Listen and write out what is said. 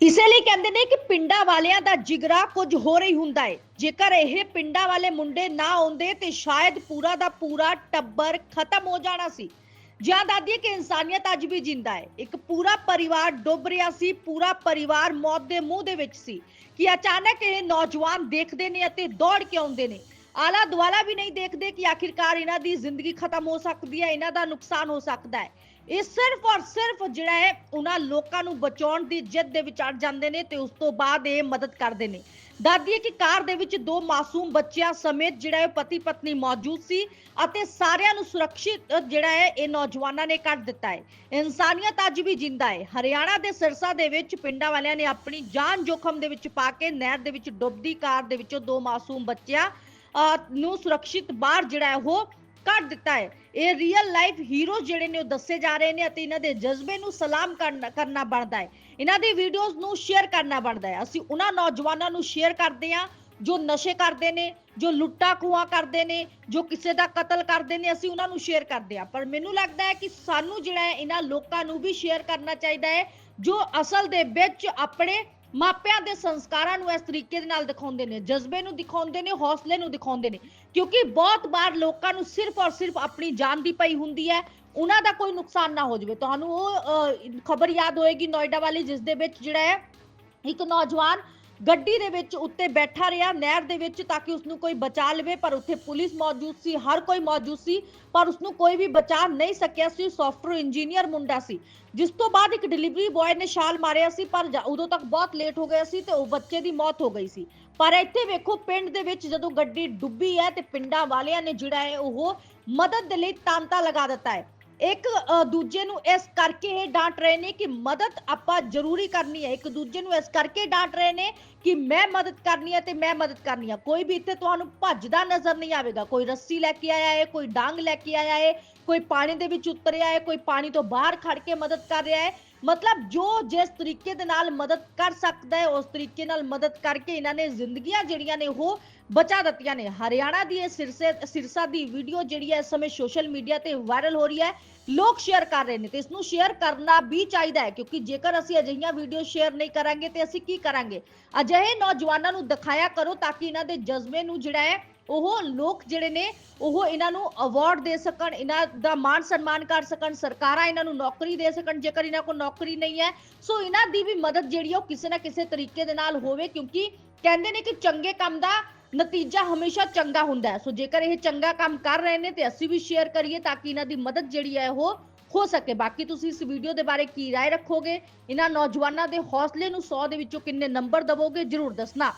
ਇਸੇ ਲਈ ਕਹਿੰਦੇ ਨੇ ਕਿ ਪਿੰਡਾਂ ਵਾਲਿਆਂ ਦਾ ਜਿਗਰਾ ਕੁਝ ਹੋਰ ਹੀ ਹੁੰਦਾ ਹੈ। ਜੇਕਰ ਇਹ ਪਿੰਡਾਂ ਵਾਲੇ ਮੁੰਡੇ ਨਾ ਆਉਂਦੇ ਤੇ ਸ਼ਾਇਦ ਪੂਰਾ ਦਾ ਪੂਰਾ ਟੱਬਰ ਖਤਮ ਹੋ ਜਾਣਾ ਸੀ। ਜਾਂ ਦਾਦੀ ਕਿ ਇਨਸਾਨੀਅਤ ਅੱਜ ਵੀ ਜਿੰਦਾ ਹੈ। ਇੱਕ ਪੂਰਾ ਪਰਿਵਾਰ ਡੁੱਬ ਰਿਹਾ ਸੀ, ਪੂਰਾ ਪਰਿਵਾਰ ਮੌਤ ਦੇ ਮੂੰਹ ਦੇ ਵਿੱਚ ਸੀ। ਕਿ ਅਚਾਨਕ ਇਹ ਨੌਜਵਾਨ ਦੇਖਦੇ ਨੇ ਅਤੇ ਦੌੜ ਕੇ ਆਉਂਦੇ ਨੇ। ਆਲਾ ਦੁਆਲਾ ਵੀ ਨਹੀਂ ਦੇਖਦੇ ਕਿ ਆਖਿਰਕਾਰ ਇਹਨਾਂ ਦੀ ਜ਼ਿੰਦਗੀ ਖਤਮ ਹੋ ਸਕਦੀ ਹੈ, ਇਹਨਾਂ ਦਾ ਨੁਕਸਾਨ ਹੋ ਸਕਦਾ ਹੈ। ਇਹ ਸਿਰਫ ਔਰ ਸਿਰਫ ਜਿਹੜਾ ਹੈ, ਉਹਨਾਂ ਲੋਕਾਂ ਨੂੰ ਬਚਾਉਣ ਦੀ ਜਿੱਦ ਦੇ ਵਿੱਚ ਅੜ ਜਾਂਦੇ ਨੇ ਤੇ ਉਸ ਤੋਂ ਬਾਅਦ ਇਹ ਮਦਦ ਕਰਦੇ ਨੇ। ਦਾਦੀ ਹੈ ਕਿ ਕਾਰ ਦੇ ਵਿੱਚ ਦੋ ਮਾਸੂਮ ਬੱਚਿਆਂ ਸਮੇਤ ਜਿਹੜਾ ਹੈ ਪਤੀ ਪਤਨੀ ਮੌਜੂਦ ਸੀ ਅਤੇ ਸਾਰਿਆਂ ਨੂੰ ਸੁਰੱਖਿਅਤ ਜਿਹੜਾ ਹੈ, ਇਹ ਨੌਜਵਾਨਾਂ ਨੇ ਕੱਢ ਦਿੱਤਾ ਹੈ। ਇਨਸਾਨੀਅਤ ਅੱਜ ਵੀ ਜਿੰਦਾ ਹੈ। ਹਰਿਆਣਾ ਦੇ ਸਿਰਸਾ ਦੇ ਵਿੱਚ ਪਿੰਡਾਂ ਵਾਲਿਆਂ ਨੇ ਆਪਣੀ ਜਾਨ ਜੋਖਮ ਦੇ ਵਿੱਚ ਪਾ ਕੇ ਨਹਿਰ ਦੇ ਵਿੱਚ ਡੁੱਬਦੀ ਕਾਰ ਦੇ ਵਿੱਚੋਂ ਦੋ ਮਾਸੂਮ ਬੱਚਿਆਂ ਨੂੰ ਸੁਰੱਖਿਅਤ ਬਾਹਰ ਜਿਹੜਾ ਹੈ ਉਹ ਕੱਢ ਦਿੱਤਾ ਹੈ। ਇਹ ਰੀਅਲ ਲਾਈਫ ਹੀਰੋ ਜਿਹੜੇ ਨੇ ਉਹ ਦੱਸੇ ਜਾ ਰਹੇ ਨੇ ਅਤੇ ਇਹਨਾਂ ਦੇ ਜਜ਼ਬੇ ਨੂੰ ਸਲਾਮ ਕਰਨਾ ਬਣਦਾ ਹੈ। ਇਹਨਾਂ ਦੀ ਵੀਡੀਓਜ਼ ਨੂੰ ਸ਼ੇਅਰ ਕਰਨਾ ਬਣਦਾ ਹੈ। ਅਸੀਂ ਉਹਨਾਂ ਨੌਜਵਾਨਾਂ ਨੂੰ ਸ਼ੇਅਰ ਕਰਦੇ ਹਾਂ ਜੋ ਨਸ਼ੇ ਕਰਦੇ ਨੇ, ਜੋ ਲੁੱਟਾ ਖੋਆ ਕਰਦੇ ਨੇ, ਜੋ ਕਿਸੇ ਦਾ ਕਤਲ ਕਰਦੇ ਨੇ, ਅਸੀਂ ਉਹਨਾਂ ਨੂੰ ਸ਼ੇਅਰ ਕਰਦੇ ਹਾਂ। ਪਰ ਮੈਨੂੰ ਲੱਗਦਾ ਹੈ ਕਿ ਸਾਨੂੰ ਜਿਹੜਾ ਹੈ ਇਹਨਾਂ ਲੋਕਾਂ ਨੂੰ ਵੀ ਸ਼ੇਅਰ ਕਰਨਾ ਚਾਹੀਦਾ ਹੈ ਜੋ ਅਸਲ ਦੇ ਵਿੱਚ ਆਪਣੇ ਮਾਪਿਆਂ ਦੇ ਸੰਸਕਾਰਾਂ ਨੂੰ ਇਸ ਤਰੀਕੇ ਦੇ ਨਾਲ ਦਿਖਾਉਂਦੇ ਨੇ, ਜਜ਼ਬੇ ਨੂੰ ਦਿਖਾਉਂਦੇ ਨੇ, ਹੌਸਲੇ ਨੂੰ ਦਿਖਾਉਂਦੇ ਨੇ, ਕਿਉਂਕਿ ਬਹੁਤ ਵਾਰ ਲੋਕਾਂ ਨੂੰ ਸਿਰਫ ਔਰ ਸਿਰਫ ਆਪਣੀ ਜਾਨ ਦੀ ਪਈ ਹੁੰਦੀ ਹੈ, ਉਹਨਾਂ ਦਾ ਕੋਈ ਨੁਕਸਾਨ ਨਾ ਹੋ ਜਾਵੇ। ਤੁਹਾਨੂੰ ਉਹ ਖਬਰ ਯਾਦ ਹੋਏਗੀ ਨੋਇਡਾ ਵਾਲੀ, ਜਿਸ ਦੇ ਵਿੱਚ ਜਿਹੜਾ ਹੈ, ਇੱਕ ਨੌਜਵਾਨ ਗੱਡੀ ਦੇ ਵਿੱਚ ਉੱਤੇ ਬੈਠਾ ਰਿਹਾ, ਨਹਿਰ ਦੇ ਵਿੱਚ ਤਾਂ ਕਿ ਉਸ ਨੂੰ ਕੋਈ ਬਚਾ ਲਵੇ, ਪਰ ਉੱਥੇ ਪੁਲਿਸ ਮੌਜੂਦ ਸੀ, ਹਰ ਕੋਈ ਮੌਜੂਦ ਸੀ, ਪਰ ਉਸ ਨੂੰ ਕੋਈ ਵੀ ਬਚਾ ਨਹੀਂ ਸਕਿਆ ਸੀ ਸੌਫਟਵੇਅਰ ਇੰਜੀਨੀਅਰ ਮੁੰਡਾ ਸੀ। ਜਿਸ ਤੋਂ ਬਾਅਦ ਇੱਕ ਡਿਲੀਵਰੀ ਬॉय ਨੇ ਛਾਲ ਮਾਰਿਆ ਸੀ, ਪਰ ਉਦੋਂ ਤੱਕ ਬਹੁਤ ਲੇਟ ਹੋ ਗਿਆ ਸੀ ਤੇ ਉਹ ਬੱਚੇ ਦੀ ਮੌਤ ਹੋ ਗਈ ਸੀ। ਪਰ ਇੱਥੇ ਵੇਖੋ, ਪਿੰਡ ਦੇ ਵਿੱਚ ਜਦੋਂ ਗੱਡੀ ਡੁੱਬੀ ਹੈ ਤੇ ਪਿੰਡਾਂ ਵਾਲਿਆਂ ਨੇ ਜਿਹੜਾ ਹੈ ਉਹ ਮਦਦ ਦੇ ਲਈ ਤਾਂਤਾ ਲਗਾ ਦਿੱਤਾ ਹੈ। ਇੱਕ ਦੂਜੇ ਨੂੰ ਇਸ ਕਰਕੇ ਡਾਂਟ ਰਹੇ ਨੇ ਕਿ ਮਦਦ ਆਪਾਂ ਜ਼ਰੂਰੀ ਕਰਨੀ ਹੈ। ਇੱਕ ਦੂਜੇ ਨੂੰ ਇਸ ਕਰਕੇ ਡਾਂਟ ਰਹੇ ਨੇ ਕਿ ਮੈਂ ਮਦਦ ਕਰਨੀ ਹੈ ਤੇ ਮੈਂ ਮਦਦ ਕਰਨੀ ਹੈ। ਕੋਈ ਵੀ ਇੱਥੇ ਤੁਹਾਨੂੰ ਭੱਜਦਾ ਨਜ਼ਰ ਨਹੀਂ ਆਵੇਗਾ। ਕੋਈ ਰੱਸੀ ਲੈ ਕੇ ਆਇਆ ਹੈ, ਕੋਈ ਡਾਂਗ ਲੈ ਕੇ ਆਇਆ ਹੈ, ਕੋਈ ਪਾਣੀ ਦੇ ਵਿੱਚ ਉਤਰਿਆ ਹੈ, ਕੋਈ ਪਾਣੀ ਤੋਂ ਬਾਹਰ ਖੜ ਕੇ ਮਦਦ ਕਰ ਰਿਹਾ ਹੈ। ਮਤਲਬ ਜੋ ਜਿਸ ਤਰੀਕੇ ਦੇ ਨਾਲ ਮਦਦ ਕਰ ਸਕਦਾ ਹੈ, ਉਸ ਤਰੀਕੇ ਨਾਲ ਮਦਦ ਕਰਕੇ ਇਹਨਾਂ ਨੇ ਜ਼ਿੰਦਗੀਆਂ ਜਿਹੜੀਆਂ ਨੇ ਉਹ ਬਚਾ ਦਿੱਤੀਆਂ ਨੇ। ਹਰਿਆਣਾ ਦੀ ਇਹ ਸਿਰਸੇ, ਸਿਰਸਾ ਦੀ ਵੀਡੀਓ ਜਿਹੜੀ ਹੈ, ਇਸ ਸਮੇਂ ਸੋਸ਼ਲ ਮੀਡੀਆ ਤੇ ਵਾਇਰਲ ਹੋ ਰਹੀ ਹੈ। ਲੋਕ ਸ਼ੇਅਰ ਕਰ ਰਹੇ ਨੇ ਤੇ ਇਸ ਨੂੰ ਸ਼ੇਅਰ ਕਰਨਾ ਵੀ ਚਾਹੀਦਾ ਹੈ, ਕਿਉਂਕਿ ਜੇਕਰ ਅਸੀਂ ਅਜਿਹੀਆਂ ਵੀਡੀਓ ਸ਼ੇਅਰ ਨਹੀਂ ਕਰਾਂਗੇ ਤੇ ਅਸੀਂ ਕੀ ਕਰਾਂਗੇ? ਅਜਿਹੇ ਨੌਜਵਾਨਾਂ ਨੂੰ ਦਿਖਾਇਆ ਕਰੋ ਤਾਂ ਕਿ ਇਹਨਾਂ ਦੇ ਜਜ਼ਬੇ ਨੂੰ ਜਿਹੜਾ ਹੈ ਉਹ ਲੋਕ ਜਿਹੜੇ ਨੇ ਉਹ ਇਹਨਾਂ ਨੂੰ ਅਵਾਰਡ ਦੇ ਸਕਣ ਇਹਨਾਂ ਦਾ ਮਾਣ ਸਨਮਾਨ ਕਰ ਸਕਣ ਸਰਕਾਰਾਂ ਇਹਨਾਂ ਨੂੰ ਨੌਕਰੀ ਦੇ ਸਕਣ ਜੇਕਰ ਇਹਨਾਂ ਕੋਲ ਨੌਕਰੀ ਨਹੀਂ ਹੈ ਸੋ ਇਹਨਾਂ ਦੀ ਵੀ ਮਦਦ ਜਿਹੜੀ ਹੈ ਉਹ ਕਿਸੇ ਨਾ ਕਿਸੇ ਤਰੀਕੇ ਦੇ ਨਾਲ ਹੋਵੇ ਕਿਉਂਕਿ ਕਹਿੰਦੇ ਨੇ ਕਿ ਚੰਗੇ ਕੰਮ ਦਾ ਨਤੀਜਾ ਹਮੇਸ਼ਾ ਚੰਗਾ ਹੁੰਦਾ ਹੈ ਸੋ ਜੇਕਰ ਇਹ ਚੰਗਾ ਕੰਮ ਕਰ ਰਹੇ ਨੇ ਤੇ ਅਸੀਂ ਵੀ ਸ਼ੇਅਰ ਕਰੀਏ ਤਾਂ ਕਿ ਇਹਨਾਂ ਦੀ ਮਦਦ ਜਿਹੜੀ ਹੈ ਉਹ ਹੋ ਸਕੇ ਬਾਕੀ ਤੁਸੀਂ ਇਸ ਵੀਡੀਓ ਦੇ ਬਾਰੇ ਕੀ رائے ਰੱਖੋਗੇ ਇਹਨਾਂ ਨੌਜਵਾਨਾਂ ਦੇ ਹੌਸਲੇ ਨੂੰ 100 ਦੇ ਵਿੱਚੋਂ ਕਿੰਨੇ ਨੰਬਰ ਦਵੋਗੇ ਜਰੂਰ ਦੱਸਣਾ